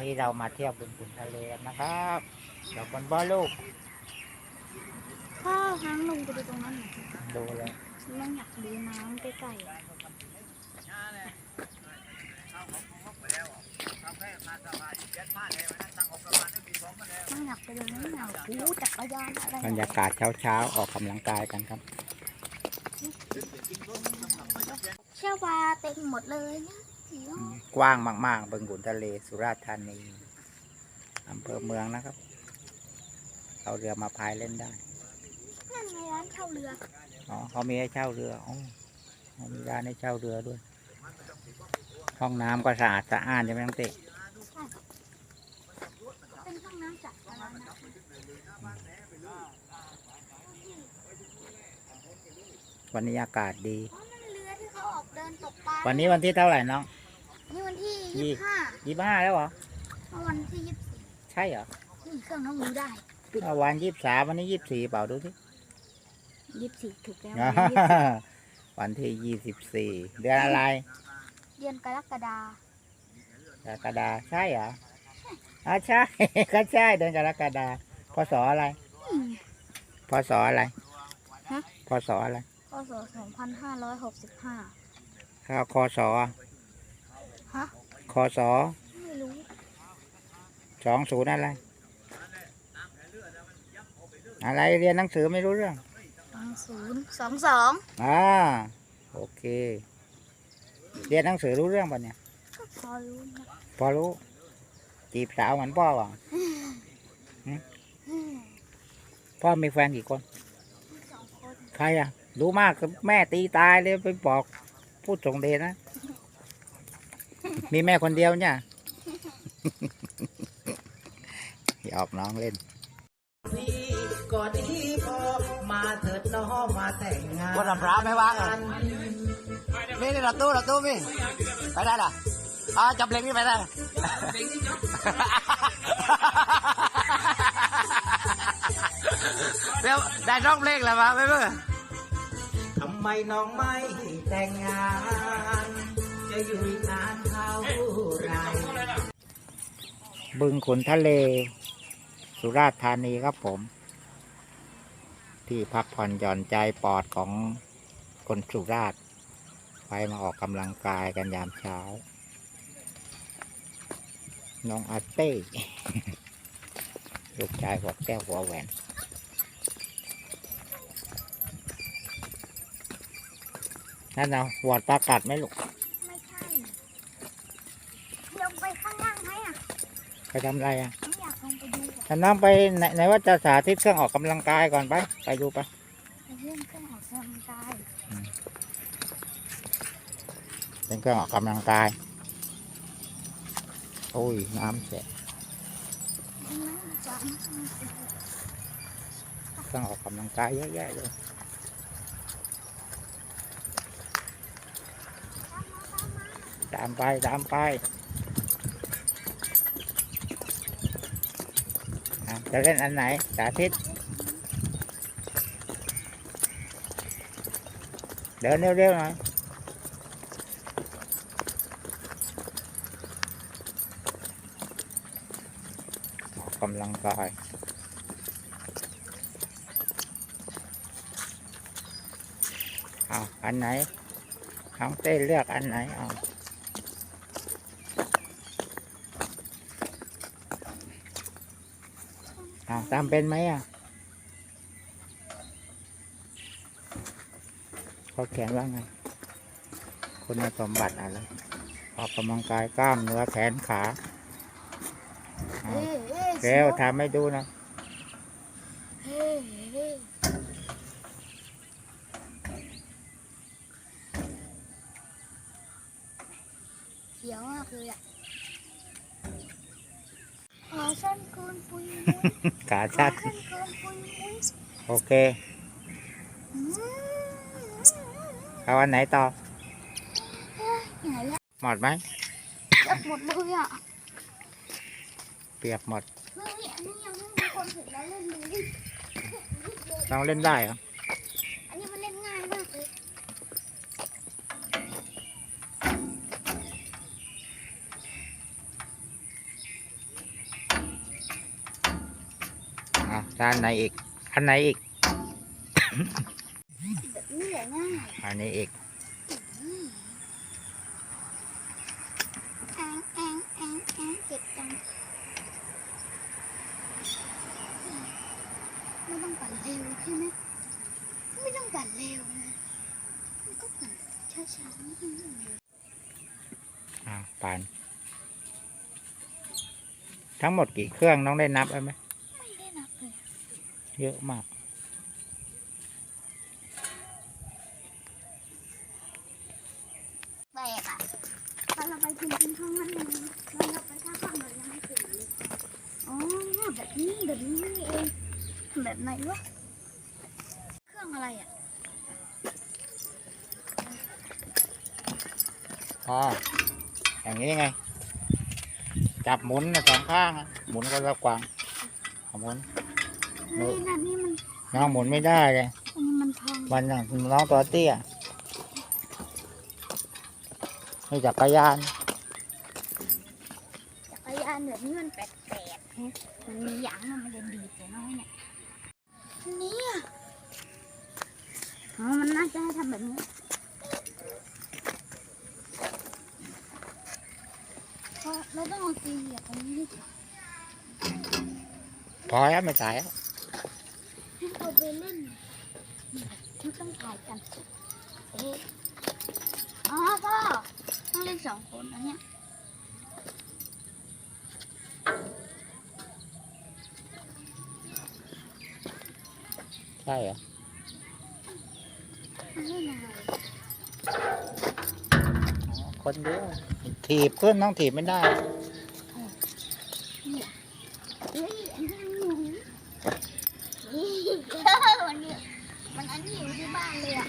นี่เรามาเที่ยวบึงขุนทะเลกันนะครับเดี๋ยวคนบ่อลูกพ่อหางลงไปดูตรงนั้นหน่อยดูเลยแม่งอยากดูน้ำใกล้ๆอะแม่งอยากไปดูน้ำหนาวกูจักรยานอะไรบรรยากาศเช้าเช้าๆออกกำลังกายกันครับ เชี่ยวปลาเต็มหมดเลยนะเดี๋ยว กว้างมากๆบึงขุนทะเลสุราษฎร์ธานีอำเภอเมืองนะครับ เอาเรือมาพายเล่นได้นั่นไงร้านเช่าเรืออ๋อเขามีให้เช่าเรืออ๋อเขามีร้านให้เช่าเรือด้วย ห้องน้ำก็สะอาดสะอ้านใช่ไหมน้องเตะเป็นห้องน้ำจักรยานนะวันนี้อากาศดี อ๋อนั่นเรือที่เขาออกเดินตกปลาวันนี้วันที่เท่าไหร่น้อง นี่วันที่ยี่ยี่สิบห้ายี่ห้าแล้วเหรอเมื่อวันที่ยี่สิบสี่ใช่เหรอนี่เครื่องน้ำมือได้เมื่อวานยี่สิบสามวันนี้ยี่สิบสี่เปล่าดูสิยี่สิบสี่ถูกแล้ววันที่ยี่สิบสี่เดือนอะไร เดือนกรกฎากรกฎาใช่เหรออ่าใช่ก็ใช่เดือนกรกฎาพศอะไรอืมพศอะไรฮะพศอะไรพศสองพันห้าร้อยหกสิบห้า ข้าวคศอะฮะคศไม่รู้สองศูนย์อะไร อะไรเรียนหนังสือไม่รู้เรื่อง สองศูนย์สองสองอ่า โอเค เรียนหนังสือรู้เรื่องป่ะเนี่ย ก็พอรู้นะพอรู้จีบสาวเหมือนพ่อเปล่ะอืมพ่อมีแฟนกี่คน สองคน ใครอะ รู้มากก็แม่ตีตายเลยไปบอก พูดส่งเดชนะ มีแม่คนเดียวเนี่ยหยอกน้องเล่นก็ดีพอมาเถิดน้อมาแต่งงานวันพระไม่ว่างอะนี่นี่รถตู้รถตู้พี่ไปได้เหรออ่าจับเพลงนี่ไปได้เดี๋ยวได้ร้องเพลงแล้วมาไม่เพื่อทำ ไมน้องไม่แต่งงาน จะอยู่อีกนานเท่าไรบึงขุนทะเล สุราษฎร์ธานีครับผม ที่พักผ่อนหย่อนใจปลอดของคนสุราษฎร์ไปมาออกกำลังกายกันยามเช้า น้องอาเต้ ลูกชายหัวแก้วหัวแหวน นั่นนะหวดปลากัดไหมลูก ไม่ใช่ลงไปข้างล่างไหมอะไปทำอะไรอะผมอยากลงไปดูก่อนถ้าน้องไปไหนไหนว่าจะสาธิตเครื่องออกกำลังกายก่อนไป ไปดูไปไปเล่นเครื่องออกกำลังกายเป็นเครื่องออกกำลังกาย โอ้ย น้ำเสียไม่จับเครื่องออกกำลังกายเยอะแยะเลย ตามไปตามไปจะเล่นอันไหน สาธิต เดินเร็วๆหน่อยออกกำลังกายเอาอันไหนน้องเต้เลือกอันไหนเอา อาตามเป็นไหมอะเขาเขียนว่าไงคุณสมบัติอะไรออกกำลังกายกล้ามเนื้อแขนขาเอาเฮ้วทำให้ดูนะเฮ้ยเฮ้ยเขียวมากเลยอะ ขอสั้นเกินปุยมุ้ยขาขอชัสั้ดน ด้านไหนอีกอันไหนอีก แบบนี้แหละง่ายอันนี้อีก แองแองแองแองเจ็บจังไม่ต้องปั่นเร็วใช่ไหมไม่ต้องปั่นเร็วนะมันก็ปั่นช้าๆนิดนึงอ่าปานทั้งหมดกี่เครื่องน้องได้นับไหม ไม่ได้นับเลย เยอะมากแปลกอะพอเราไปกินกินข้างนั้นมันมันเราไปข้างข้างมันยังไม่เสร็จเลยอ๋อแบบนี้แบบนี้นี่เองทำแบบไหนวะเครื่องอะไรอะพออย่างนี้ไง จับหมุนนะสองข้างอะหมุนก็ละกวางเอาหมุน เฮ้ยนั่นนี่มันน้องหมุนไม่ได้เลย อันนี้มันพองมันอย่างน้องตัวเตี้ยนี่จักรยาน จักรยานแบบนี้มันแปลกๆฮะมันมีหยางมันจะดีดแต่น้อยเนี่ยอันนี้อะอ๋อมันน่าจะให้ทำแบบนี้เพราะเราต้องเอาตีเหยียบตรงนี้ดิพอแล้วไม่สายแล้วให้เอา ไปเล่นไม่ต้องถ่ายกันเอ๊ะอ๋อพ่อต้องเล่นสองคนนะเนี่ยใช่เหรอมันเล่นยังไงอ๋อคนเดียวถีบขึ้นน้องถีบไม่ได้ เฮ้ยอันนี้มันหนูนี่มันเนี่ยมันอันนี้ อยู่ที่บ้านเลยอะ